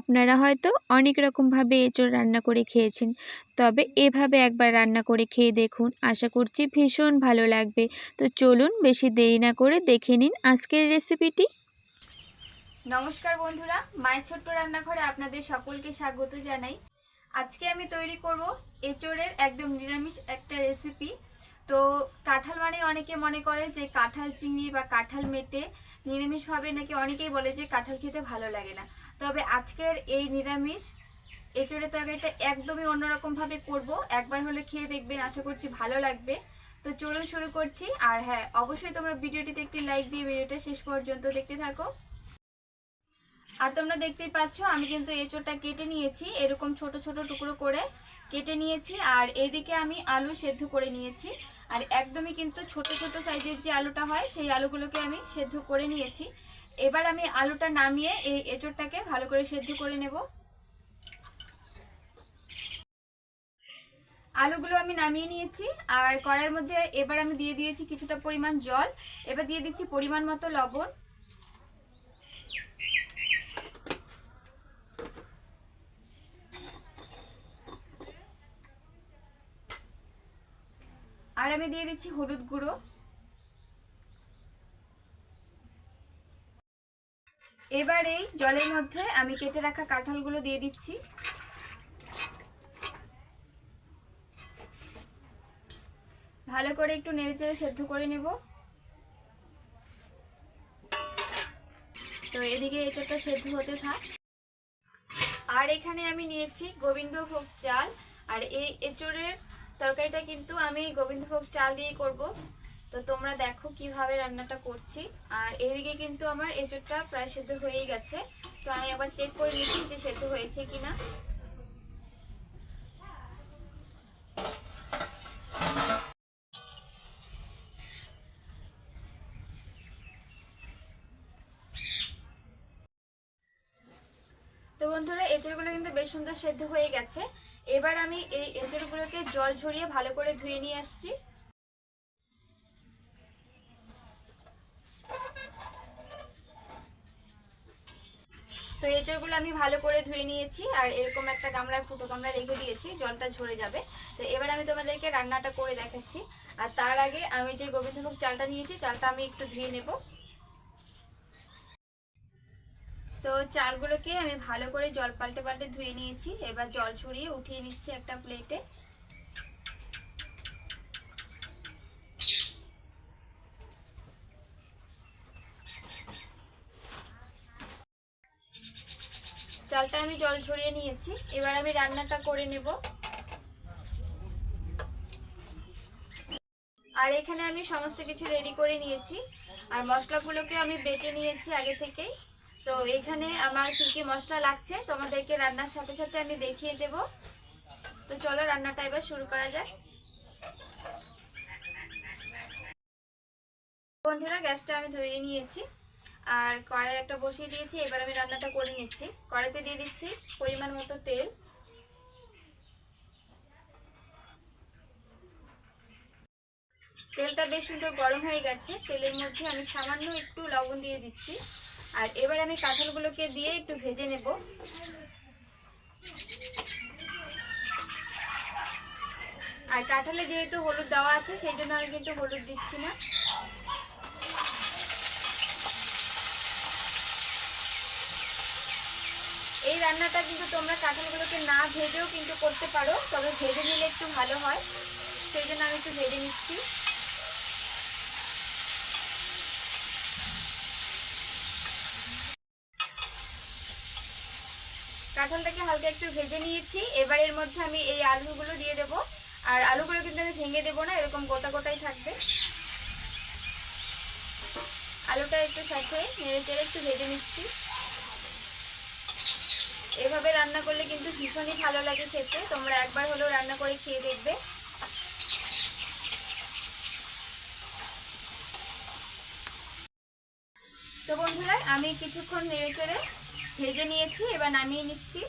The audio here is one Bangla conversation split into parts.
আপনারা হয়তো অনেক রকমভাবে এঁচোড় রান্না করে খেয়েছেন। তবে এভাবে একবার রান্না করে খেয়ে দেখুন, আশা করছি ভীষণ ভালো লাগবে। তো চলুন বেশি দেরি না করে দেখে নিন আজকের রেসিপিটি। নমস্কার বন্ধুরা, মায়ের ছোট্ট রান্নাঘরে আপনাদের সকলকে স্বাগত জানাই। আজকে আমি তৈরি করব এঁচোড়ের একদম নিরামিষ একটা রেসিপি। তো কাঁঠাল মানে অনেকে মনে করে যে কাঁঠাল চিংড়ি বা কাঁঠাল মেটে নিরামিষভাবে নাকি অনেকেই বলে যে কাঁঠাল খেতে ভালো লাগে না। তবে আজকের এই নিরামিষ, এঁচোড়ের তরকারিটা একদমই অন্যরকমভাবে করব। একবার হলে খেয়ে দেখবেন, আশা করছি ভালো লাগবে। তো চলুন শুরু করছি। আর হ্যাঁ অবশ্যই তোমরা ভিডিওটিতে একটি লাইক দিয়ে ভিডিওটা শেষ পর্যন্ত দেখতে থাকো। আর তোমরা দেখতেই পাচ্ছ, আমি কিন্তু এঁচোড়টা কেটে নিয়েছি। এরকম ছোট ছোট টুকরো করে কেটে নিয়েছি। আর এদিকে আমি আলু সেদ্ধ করে নিয়েছি। আর একদমই কিন্তু ছোট ছোট সাইজের যে আলুটা হয়, সেই আলুগুলোকে আমি সেদ্ধ করে নিয়েছি। এবার আমি আলুটা নামিয়ে এই এঁচোড়টাকে ভালো করে সেদ্ধ করে নেব। আলুগুলো আমি নামিয়ে নিয়েছি, আর কড়াইয়ের মধ্যে এবার আমি দিয়ে দিয়েছি কিছুটা পরিমাণ জল। এবার দিয়ে দিচ্ছি পরিমাণ মতো লবণ। আর আমি দিয়ে দিচ্ছি হলুদ গুঁড়ো। এবার এই জলের মধ্যে আমি কেটে রাখা কাঁঠালগুলো দিয়ে দিচ্ছি। ভালো করে একটু নেড়ে চেড়ে সেদ্ধ করে নেব। তো এদিকে এটাটা সেদ্ধ হতে থাক। আর এখানে আমি নিয়েছি গোবিন্দভোগ চাল। আর এই এঁচড়ের তরকারিটা কিন্তু আমি গোবিন্দভোগ চাল দিয়ে করব। তো তোমরা দেখো কীভাবে রান্নাটা করছি। আর এদিকে কিন্তু আমার এঁচড়টা প্রায় সেদ্ধ হয়েই গেছে। তো আমি আবার চেক করে নিচ্ছি যে সেদ্ধ হয়েছে কিনা। তো বন্ধুরা, এঁচড়গুলো কিন্তু বেশ সুন্দর সেদ্ধ হয়ে গেছে। এবার আমি এই এঁচড়গুলোকে জল ঝরিয়ে ভালো করে ধুয়ে নিয়ে আসছি। তো এই এঁচড়গুলো আমি ভালো করে ধুয়ে নিয়েছি, আর এরকম একটা গামলায়, ফুটো গামলা রেখে দিয়েছি, জলটা ঝরে যাবে। তো এবার আমি তোমাদেরকে রান্নাটা করে দেখাচ্ছি। আর তার আগে আমি যে গোবিন্দভোগ চালটা নিয়েছি, চালটা আমি একটু ধুয়ে নেব। তো চালগুলোকে আমি ভালো করে জল পাল্টে পাল্টে ধুয়ে নিয়েছি। এবার জল ছড়িয়ে উঠিয়ে নিচ্ছি একটা প্লেটে চালটা আমি জল ছড়িয়ে নিয়েছি। এবার আমি রান্নাটা করে নেব। আর এখানে আমি সমস্ত কিছু রেডি করে নিয়েছি। আর মশলাগুলোকে আমি বেটে নিয়েছি আগে থেকেই। তো এখানে আমার কী কী মশলা লাগছে তোমাদেরকে রান্নার সাথে সাথে আমি দেখিয়ে দেব। তো চলো রান্নাটা এবার শুরু করা যাক। বন্ধুরা, গ্যাসটা আমি ধরিয়ে নিয়েছি। আর কড়াই একটা বসিয়ে দিয়েছি, এবার আমি রান্নাটা করে নিচ্ছি। কড়াইতে দিয়ে দিচ্ছি পরিমাণ মতো তেল। তেলটা বেশ সুন্দর গরম হয়ে গেছে, তেলের মধ্যে আমি সামান্য একটু লবণ দিয়ে দিচ্ছি। আর এবার আমি কাঁঠালগুলোকে দিয়ে একটু ভেজে নেব। আর কাঁঠালে যেহেতু হলুদ দেওয়া আছে, সেই জন্য আমি কিন্তু হলুদ দিচ্ছি না এই রান্নাটা কিন্তু তোমরা কাঁঠালগুলোকে না ভেজেও কিন্তু করতে পারো, তবে ভেজে নিলে একটু ভালো হয়। সেই জন্য আমি একটু ভেজে নিচ্ছি। কাঁঠালটাকে হালকা একটু ভেজে নিয়েছি। এবার এর মধ্যে আমি এই আলুগুলো দিয়ে দেব। আর আলুগুলো কিন্তু আমি ভেঙে দেবো না, এরকম গোটা গোটাই থাকবে। আলুটা একটু সাথে নেড়ে চেড়ে একটু ভেজে নিচ্ছি। এভাবে রান্না করলে কিন্তু ভীষণই ভালো লাগে খেতে। তোমরা একবার হলেও রান্না করে খেয়ে দেখবে। তো বন্ধুরা, আমি কিছুক্ষণ নেড়ে চেড়ে ভেজে নিয়েছি, এবার নামিয়ে নিচ্ছি।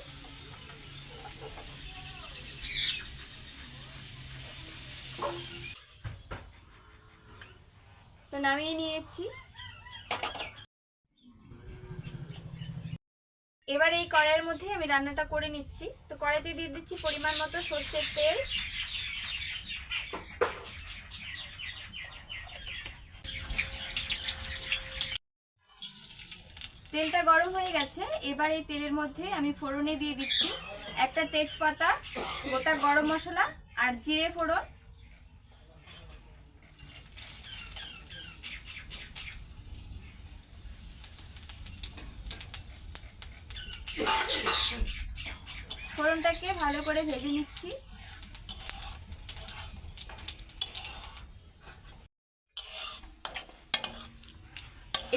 তো নামিয়ে নিয়েছি। এবার এই কড়াইয়ের মধ্যে আমি রান্নাটা করে নিচ্ছি। তো কড়াইতে দিয়ে দিচ্ছি পরিমাণ মতো সর্ষের তেল। তেলটা গরম হয়ে গেছে। এবার এই তেলের মধ্যে আমি ফোড়নে দিয়ে দিচ্ছি। একটা তেজপাতা, গোটা গরম মশলা আর জিরে ফোড়ন। ফোড়নটাকে ভালো করে ভেজে নিচ্ছি।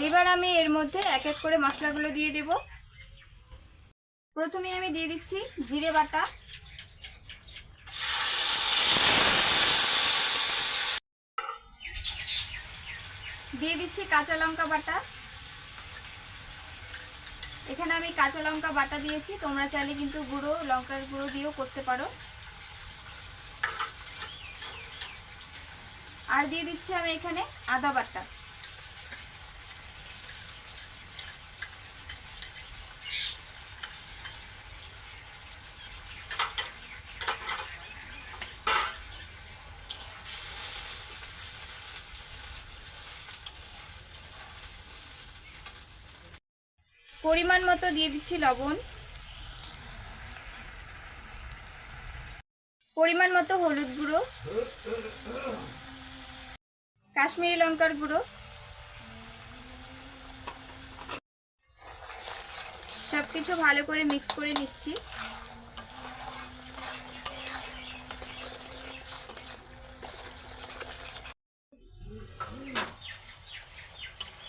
এবার আমি এর মধ্যে এক এক করে মশলাগুলো দিয়ে দেব। প্রথমে আমি দিয়ে দিচ্ছি জিরে বাটা। দিয়ে দিচ্ছি কাঁচা লঙ্কা বাটা। এখানে আমি কাঁচা লঙ্কা বাটা দিয়েছি। তোমরা চাইলে কিন্তু গুঁড়ো, লঙ্কার গুঁড়ো দিয়েও করতে পারো। আর দিয়ে দিচ্ছি আমি এখানে আদা বাটা। পরিমাণ মতো দিয়ে দিচ্ছি লবণ। পরিমাণ মতো হলুদ গুঁড়ো। কাশ্মীরি লঙ্কার গুঁড়ো। সবকিছু ভালো করে মিক্স করে নিচ্ছি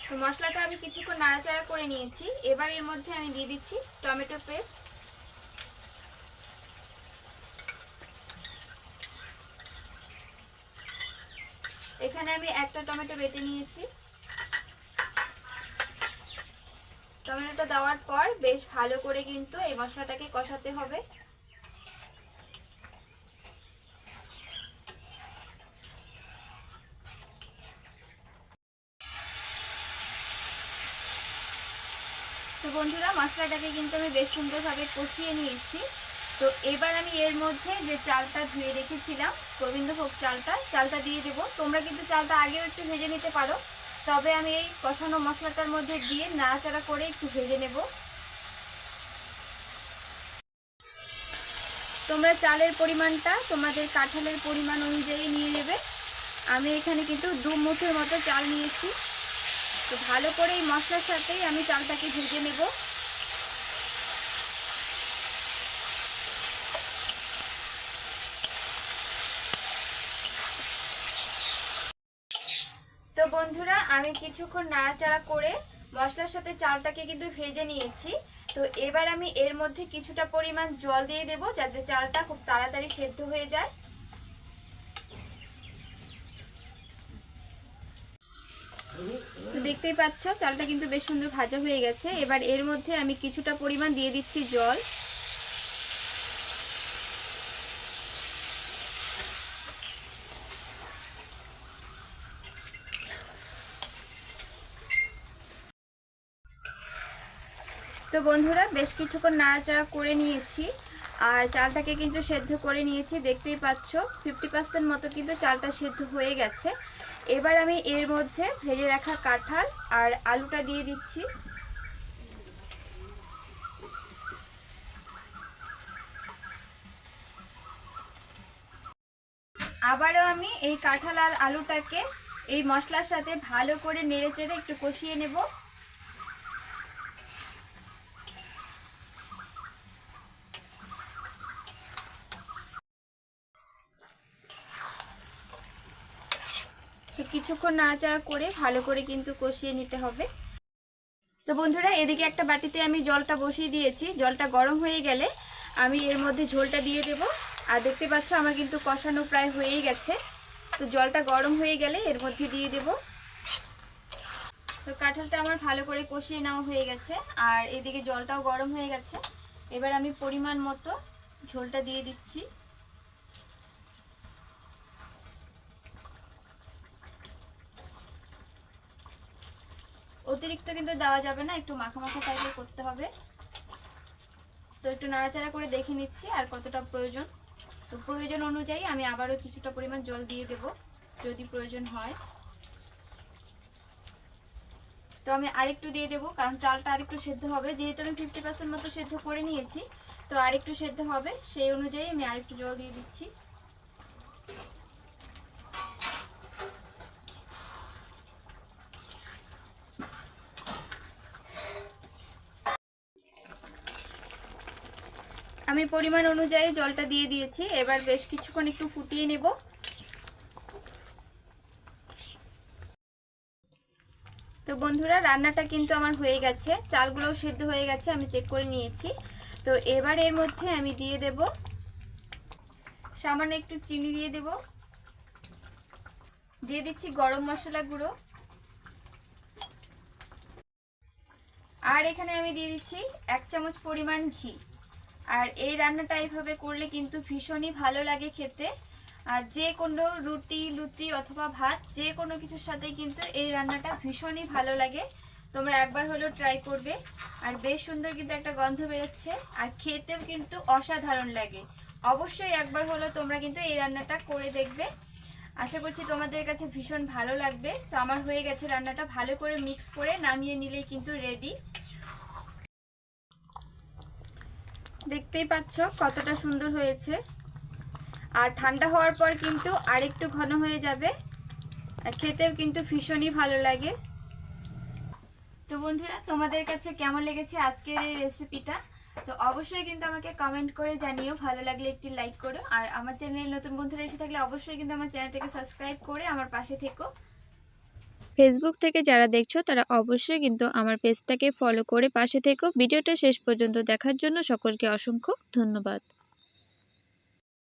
তো মশলাটা আমি কিছুক্ষণ নাড়াচাড়া করে নিয়েছি। এবার এর মধ্যে আমি দিয়ে দিচ্ছি টমেটো পেস্ট। এখানে আমি একটা টমেটো বেটে নিয়েছি। টমেটোটা দেওয়ার পর বেশ ভালো করে কিন্তু এই মশলাটাকে কষাতে হবে তো বন্ধুরা মশলাটাকে কিন্তু আমি বেশ সুন্দরভাবে কষিয়ে নিয়েছি। তো এবার আমি এর মধ্যে যে চালটা ধুয়ে রেখেছিলাম, গোবিন্দভোগ চালটা চালটা দিয়ে দেবো। তোমরা কিন্তু চালটা আগেও একটু ভেজে নিতে পারো। তবে আমি এই কষানো মশলাটার মধ্যে দিয়ে নাড়াচাড়া করে একটু ভেজে নেব। তোমরা চালের পরিমাণটা তোমাদের কাঁঠালের পরিমাণ অনুযায়ী নিয়ে নেবে। আমি এখানে কিন্তু দু মুঠের মতো চাল নিয়েছি। তো ভালো করে এই মশলার সাথেই আমি চালটাকে ভেজে নেব তো বন্ধুরা আমি কিছুক্ষণ নাড়াচাড়া করে মশলার সাথে চালটাকে কিন্তু ভেজে নিয়েছি। তো এবার আমি এর মধ্যে কিছুটা পরিমাণ জল দিয়ে দেব যাতে চালটা খুব তাড়াতাড়ি সেদ্ধ হয়ে যায়। তো দেখতেই পাচ্ছ, চালটা কিন্তু বেশ সুন্দর ভাজা হয়ে গেছে। এবার এর মধ্যে আমি কিছুটা পরিমাণ দিয়ে দিচ্ছি জল। তো বন্ধুরা, বেশ কিছুক্ষণ নাড়াচাড়া করে নিয়েছি। আর চালটাকে কিন্তু সেদ্ধ করে নিয়েছি, দেখতেই পাচ্ছ ফিফটি পার্সেন্ট মতো কিন্তু চালটা সেদ্ধ হয়ে গেছে। এবার আমি এর মধ্যে ভেজে রাখা কাঁঠাল আর আলুটা দিয়ে দিচ্ছি। আবারও আমি এই কাঁঠাল আর আলুটাকে এই মশলার সাথে ভালো করে নেড়ে চেড়ে একটু কষিয়ে নেব তো কিছুক্ষণ নাড়াচাড়া করে ভালো করে কিন্তু কষিয়ে নিতে হবে। তো বন্ধুরা, এদিকে একটা বাটিতে আমি জলটা বসিয়ে দিয়েছি। জলটা গরম হয়ে গেলে আমি এর মধ্যে ঝোলটা দিয়ে দেব। আর দেখতে পাচ্ছ, আমার কিন্তু কষানো প্রায় হয়েই গেছে। তো জলটা গরম হয়ে গেলে এর মধ্যে দিয়ে দেব। তো কাঁঠালটা আমার ভালো করে কষিয়ে নেওয়া হয়ে গেছে। আর এদিকে জলটাও গরম হয়ে গেছে। এবার আমি পরিমাণ মতো ঝোলটা দিয়ে দিচ্ছি। অতিরিক্ত কিন্তু দেওয়া যাবে না, একটু মাখা মাখা টাইপের করতে হবে। তো একটু নাড়াচাড়া করে দেখে নিচ্ছি আর কতটা প্রয়োজন। তো প্রয়োজন অনুযায়ী আমি আবারও কিছুটা পরিমাণ জল দিয়ে দেব, যদি প্রয়োজন হয়। তো আমি আরেকটু দিয়ে দেবো, কারণ চালটা আরেকটু সেদ্ধ হবে। যেহেতু আমি ফিফটি পার্সেন্ট মতো সেদ্ধ করে নিয়েছি, তো আরেকটু সেদ্ধ হবে। সেই অনুযায়ী আমি আরেকটু জল দিয়ে দিচ্ছি আমি পরিমাণ অনুযায়ী জলটা দিয়ে দিয়েছি। এবার বেশ কিছুক্ষণ একটু ফুটিয়ে নেব। তো বন্ধুরা, রান্নাটা কিন্তু আমার হয়ে গেছে। চালগুলোও সেদ্ধ হয়ে গেছে, আমি চেক করে নিয়েছি। তো এবার এর মধ্যে আমি দিয়ে দেব সামান্য একটু চিনি দিয়ে দেব। দিয়ে দিচ্ছি গরম মশলা গুঁড়ো। আর এখানে আমি দিয়ে দিচ্ছি এক চামচ পরিমাণ ঘি। আর এই রান্নাটা এইভাবে করলে কিন্তু ভীষণই ভালো লাগে খেতে। আর যে কোনো রুটি, লুচি অথবা ভাত, যে কোনো কিছুর সাথেই কিন্তু এই রান্নাটা ভীষণই ভালো লাগে। তোমরা একবার হলেও ট্রাই করবে। আর বেশ সুন্দর কিন্তু একটা গন্ধ বেরোচ্ছে। আর খেতেও কিন্তু অসাধারণ লাগে। অবশ্যই একবার হলেও তোমরা কিন্তু এই রান্নাটা করে দেখবে। আশা করছি তোমাদের কাছে ভীষণ ভালো লাগবে। তো আমার হয়ে গেছে রান্নাটা ভালো করে মিক্স করে নামিয়ে নিলেই কিন্তু রেডি দেখতেই পাচ্ছ কতটা সুন্দর হয়েছে। আর ঠান্ডা হওয়ার পর কিন্তু আরেকটু ঘন হয়ে যাবে। আর খেতেও কিন্তু ভীষণই ভালো লাগে। তো বন্ধুরা, তোমাদের কাছে কেমন লেগেছে আজকের এই রেসিপিটা তো অবশ্যই কিন্তু আমাকে কমেন্ট করে জানিও। ভালো লাগলে একটি লাইক করো। আর আমার চ্যানেলে নতুন বন্ধুরা এসে থাকলে অবশ্যই কিন্তু আমার চ্যানেলটাকে সাবস্ক্রাইব করে আমার পাশে থেকো। ফেসবুক থেকে যারা দেখছ, তারা অবশ্যই কিন্তু আমার পেজটাকে ফলো করে পাশে থেকো। ভিডিওটা শেষ পর্যন্ত দেখার জন্য সকলকে অসংখ্য ধন্যবাদ।